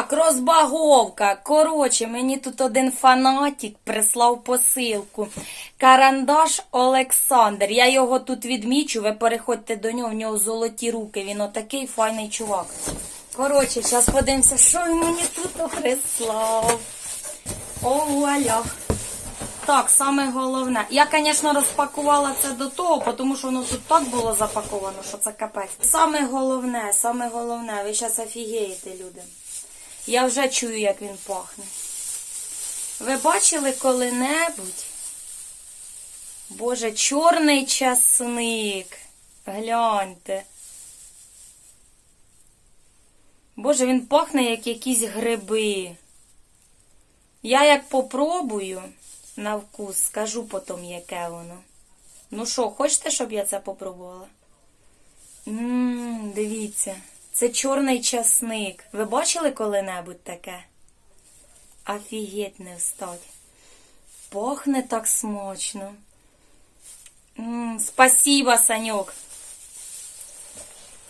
Так, розбаговка. Коротше, мені тут один фанатик прислав посилку. Карандаш Олександр. Я його тут відмічу, ви переходьте до нього, в нього золоті руки. Він отакий файний чувак. Коротше, зараз подивимося, що він мені тут прислав. О, вуаля. Так, саме головне. Я, звісно, розпакувала це до того, тому що воно тут так було запаковано, що це капець. Саме головне, саме головне, ви зараз офігієте, люди. Я вже чую, як він пахне. Ви бачили коли-небудь? Боже, чорний часник. Гляньте. Боже, він пахне як якісь гриби. Я як попробую на вкус, скажу потім, яке воно. Ну що, хочете, щоб я це попробувала? Ммм, дивіться, це чорний часник. Ви бачили коли-небудь таке? Офігеть не встать. Пахне так смачно. М, спасибо, Саньок.